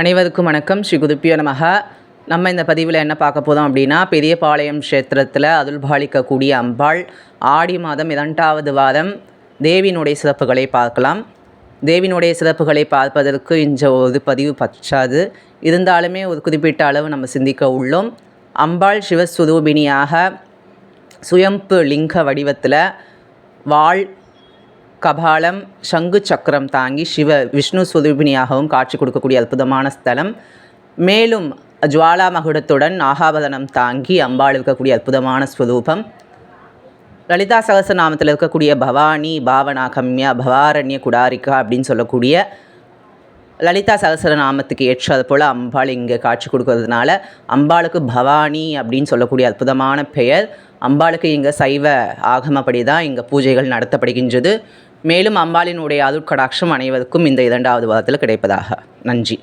அனைவருக்கும் வணக்கம். ஸ்ரீ குதுப்பியோ நமக நம்ம இந்த பதிவில் என்ன பார்க்க போதும் அப்படின்னா பெரியபாளையம் க்ஷேத்திரத்தில் அருள்பாலிக்கக்கூடிய அம்பாள் ஆடி மாதம் இரண்டாவது வாரம் தேவியினுடைய சிறப்புகளை பார்க்கலாம். தேவியினுடைய சிறப்புகளை பார்ப்பதற்கு இந்த ஒரு பதிவு பற்றாது. இருந்தாலுமே ஒரு குறிப்பிட்ட அளவு நம்ம சிந்திக்க உள்ளோம். அம்பாள் சிவஸ்வரூபிணியாக சுயம்பு லிங்க வடிவத்தில் வாழ் கபாலம் சங்கு சக்கரம் தாங்கி சிவ விஷ்ணு ஸ்வரூபிணியாகவும் காட்சி கொடுக்கக்கூடிய அற்புதமான ஸ்தலம். மேலும் ஜுவாலா மகுடத்துடன் நாகாபதனம் தாங்கி அம்பாள் இருக்கக்கூடிய அற்புதமான ஸ்வரூபம். லலிதா சகசநாமத்தில் இருக்கக்கூடிய பவானி பாவனா கம்யா பவாரண்ய குடாரிகா அப்படின்னு சொல்லக்கூடிய லலிதா சகசரநாமத்துக்கு ஏற்றது போல் அம்பாள் இங்கே காட்சி கொடுக்கறதுனால அம்பாளுக்கு பவானி அப்படின்னு சொல்லக்கூடிய அற்புதமான பெயர். அம்பாளுக்கு இங்கே சைவ ஆகமப்படி தான் இங்கே பூஜைகள் நடத்தப்படுகின்றது. மேலும் அம்பாளினுடைய அருட்கடாட்சம் அனைவருக்கும் இந்த இரண்டாவது வாரத்தில் கிடைப்பதாக. நன்றி.